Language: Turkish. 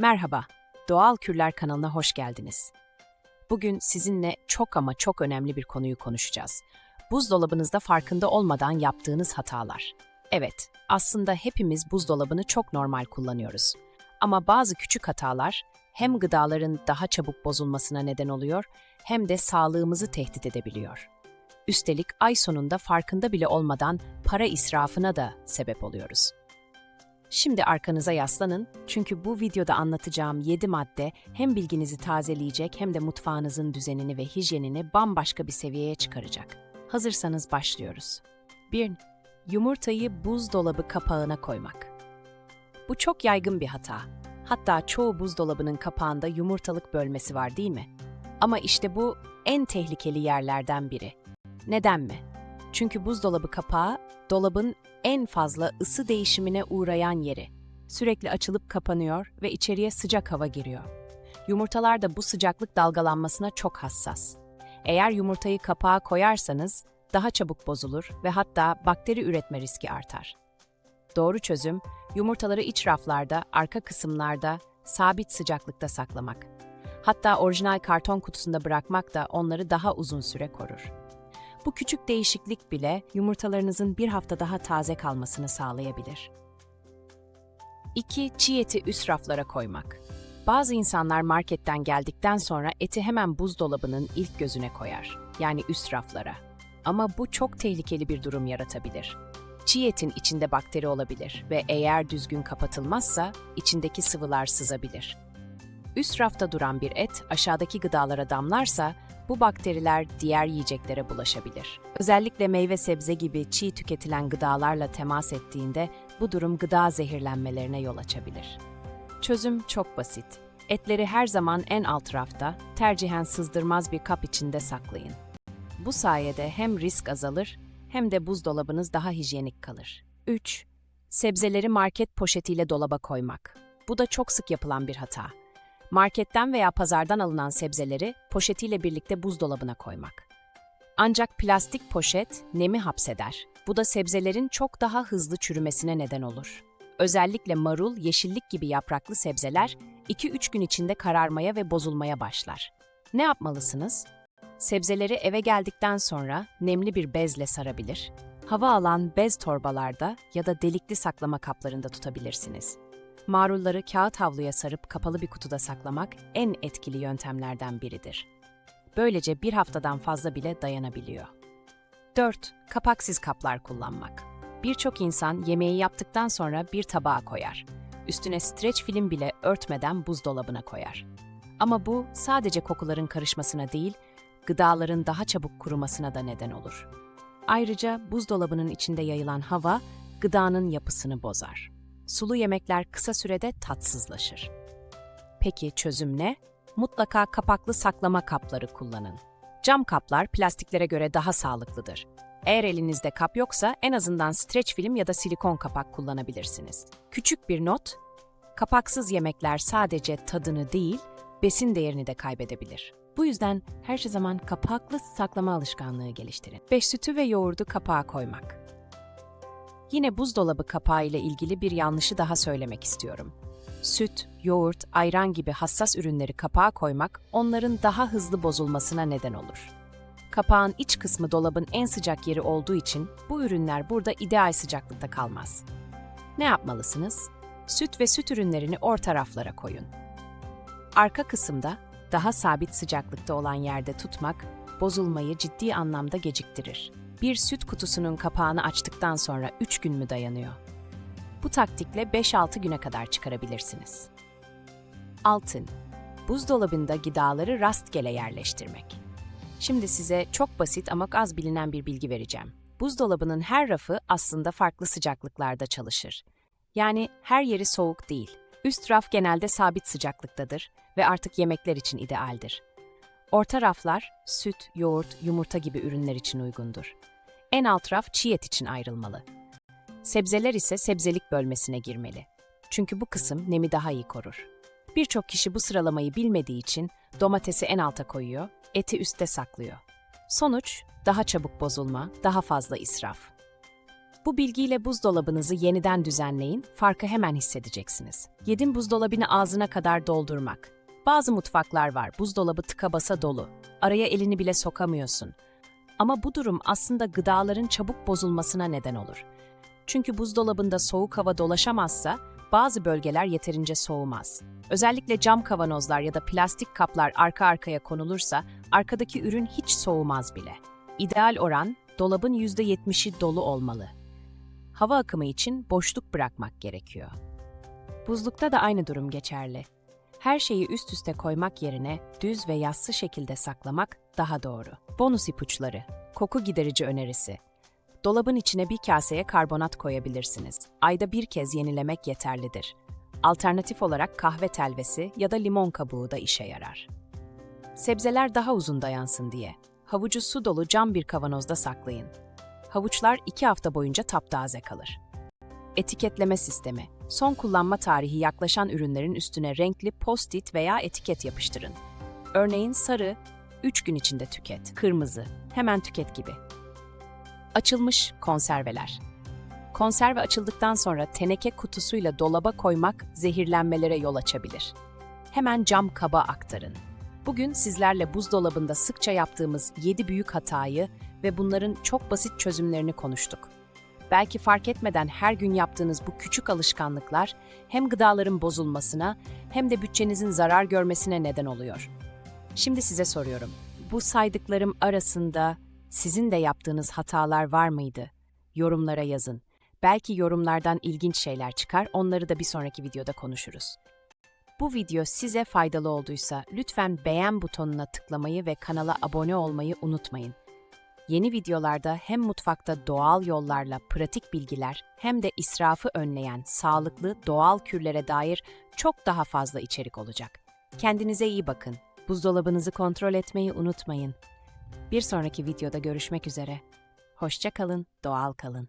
Merhaba, Doğal Kürler kanalına hoş geldiniz. Bugün sizinle çok ama çok önemli bir konuyu konuşacağız. Buzdolabınızda farkında olmadan yaptığınız hatalar. Evet, aslında hepimiz buzdolabını çok normal kullanıyoruz. Ama bazı küçük hatalar hem gıdaların daha çabuk bozulmasına neden oluyor hem de sağlığımızı tehdit edebiliyor. Üstelik ay sonunda farkında bile olmadan para israfına da sebep oluyoruz. Şimdi arkanıza yaslanın çünkü bu videoda anlatacağım 7 madde hem bilginizi tazeleyecek hem de mutfağınızın düzenini ve hijyenini bambaşka bir seviyeye çıkaracak. Hazırsanız başlıyoruz. 1. Yumurtayı buzdolabı kapağına koymak. Bu çok yaygın bir hata. Hatta çoğu buzdolabının kapağında yumurtalık bölmesi var değil mi? Ama işte bu en tehlikeli yerlerden biri. Neden mi? Çünkü buzdolabı kapağı dolabın en fazla ısı değişimine uğrayan yeri. Sürekli açılıp kapanıyor ve içeriye sıcak hava giriyor. Yumurtalar da bu sıcaklık dalgalanmasına çok hassas. Eğer yumurtayı kapağa koyarsanız daha çabuk bozulur ve hatta bakteri üretme riski artar. Doğru çözüm, yumurtaları iç raflarda, arka kısımlarda, sabit sıcaklıkta saklamak. Hatta orijinal karton kutusunda bırakmak da onları daha uzun süre korur. Bu küçük değişiklik bile yumurtalarınızın bir hafta daha taze kalmasını sağlayabilir. 2. Çiğ eti üst raflara koymak. Bazı insanlar marketten geldikten sonra eti hemen buzdolabının ilk gözüne koyar, yani üst raflara. Ama bu çok tehlikeli bir durum yaratabilir. Çiğ etin içinde bakteri olabilir ve eğer düzgün kapatılmazsa içindeki sıvılar sızabilir. Üst rafta duran bir et aşağıdaki gıdalara damlarsa bu bakteriler diğer yiyeceklere bulaşabilir. Özellikle meyve sebze gibi çiğ tüketilen gıdalarla temas ettiğinde bu durum gıda zehirlenmelerine yol açabilir. Çözüm çok basit. Etleri her zaman en alt rafta, tercihen sızdırmaz bir kap içinde saklayın. Bu sayede hem risk azalır hem de buzdolabınız daha hijyenik kalır. 3. Sebzeleri market poşetiyle dolaba koymak. Bu da çok sık yapılan bir hata. Marketten veya pazardan alınan sebzeleri poşetiyle birlikte buzdolabına koymak. Ancak plastik poşet nemi hapseder. Bu da sebzelerin çok daha hızlı çürümesine neden olur. Özellikle marul, yeşillik gibi yapraklı sebzeler 2-3 gün içinde kararmaya ve bozulmaya başlar. Ne yapmalısınız? Sebzeleri eve geldikten sonra nemli bir bezle sarabilir, hava alan bez torbalarda ya da delikli saklama kaplarında tutabilirsiniz. Marulları kağıt havluya sarıp kapalı bir kutuda saklamak en etkili yöntemlerden biridir. Böylece bir haftadan fazla bile dayanabiliyor. 4. Kapaksız kaplar kullanmak. Birçok insan yemeği yaptıktan sonra bir tabağa koyar. Üstüne streç film bile örtmeden buzdolabına koyar. Ama bu sadece kokuların karışmasına değil, gıdaların daha çabuk kurumasına da neden olur. Ayrıca buzdolabının içinde yayılan hava gıdanın yapısını bozar. Sulu yemekler kısa sürede tatsızlaşır. Peki çözüm ne? Mutlaka kapaklı saklama kapları kullanın. Cam kaplar plastiklere göre daha sağlıklıdır. Eğer elinizde kap yoksa en azından streç film ya da silikon kapak kullanabilirsiniz. Küçük bir not, kapaksız yemekler sadece tadını değil, besin değerini de kaybedebilir. Bu yüzden her zaman kapaklı saklama alışkanlığı geliştirin. 5 sütü ve yoğurdu kapağa koymak. Yine buzdolabı kapağı ile ilgili bir yanlışı daha söylemek istiyorum. Süt, yoğurt, ayran gibi hassas ürünleri kapağa koymak onların daha hızlı bozulmasına neden olur. Kapağın iç kısmı dolabın en sıcak yeri olduğu için bu ürünler burada ideal sıcaklıkta kalmaz. Ne yapmalısınız? Süt ve süt ürünlerini orta raflara koyun. Arka kısımda daha sabit sıcaklıkta olan yerde tutmak bozulmayı ciddi anlamda geciktirir. Bir süt kutusunun kapağını açtıktan sonra 3 gün mü dayanıyor? Bu taktikle 5-6 güne kadar çıkarabilirsiniz. Altın. Buzdolabında gıdaları rastgele yerleştirmek. Şimdi size çok basit ama az bilinen bir bilgi vereceğim. Buzdolabının her rafı aslında farklı sıcaklıklarda çalışır. Yani her yeri soğuk değil. Üst raf genelde sabit sıcaklıktadır ve artık yemekler için idealdir. Orta raflar süt, yoğurt, yumurta gibi ürünler için uygundur. En alt raf çiğ et için ayrılmalı. Sebzeler ise sebzelik bölmesine girmeli. Çünkü bu kısım nemi daha iyi korur. Birçok kişi bu sıralamayı bilmediği için domatesi en alta koyuyor, eti üstte saklıyor. Sonuç daha çabuk bozulma, daha fazla israf. Bu bilgiyle buzdolabınızı yeniden düzenleyin, farkı hemen hissedeceksiniz. Yedin buzdolabını ağzına kadar doldurmak. Bazı mutfaklar var, buzdolabı tıka basa dolu. Araya elini bile sokamıyorsun. Ama bu durum aslında gıdaların çabuk bozulmasına neden olur. Çünkü buzdolabında soğuk hava dolaşamazsa bazı bölgeler yeterince soğumaz. Özellikle cam kavanozlar ya da plastik kaplar arka arkaya konulursa arkadaki ürün hiç soğumaz bile. İdeal oran dolabın %70'i dolu olmalı. Hava akımı için boşluk bırakmak gerekiyor. Buzlukta da aynı durum geçerli. Her şeyi üst üste koymak yerine düz ve yassı şekilde saklamak daha doğru. Bonus ipuçları. Koku giderici önerisi. Dolabın içine bir kaseye karbonat koyabilirsiniz. Ayda bir kez yenilemek yeterlidir. Alternatif olarak kahve telvesi ya da limon kabuğu da işe yarar. Sebzeler daha uzun dayansın diye. Havucu su dolu cam bir kavanozda saklayın. Havuçlar 2 hafta boyunca taptaze kalır. Etiketleme sistemi. Son kullanma tarihi yaklaşan ürünlerin üstüne renkli post-it veya etiket yapıştırın. Örneğin sarı, 3 gün içinde tüket. Kırmızı, hemen tüket gibi. Açılmış konserveler. Konserve açıldıktan sonra teneke kutusuyla dolaba koymak zehirlenmelere yol açabilir. Hemen cam kaba aktarın. Bugün sizlerle buzdolabında sıkça yaptığımız 7 büyük hatayı ve bunların çok basit çözümlerini konuştuk. Belki fark etmeden her gün yaptığınız bu küçük alışkanlıklar hem gıdaların bozulmasına hem de bütçenizin zarar görmesine neden oluyor. Şimdi size soruyorum. Bu saydıklarım arasında sizin de yaptığınız hatalar var mıydı? Yorumlara yazın. Belki yorumlardan ilginç şeyler çıkar, onları da bir sonraki videoda konuşuruz. Bu video size faydalı olduysa lütfen beğen butonuna tıklamayı ve kanala abone olmayı unutmayın. Yeni videolarda hem mutfakta doğal yollarla pratik bilgiler hem de israfı önleyen sağlıklı doğal kürlere dair çok daha fazla içerik olacak. Kendinize iyi bakın. Buzdolabınızı kontrol etmeyi unutmayın. Bir sonraki videoda görüşmek üzere. Hoşça kalın, doğal kalın.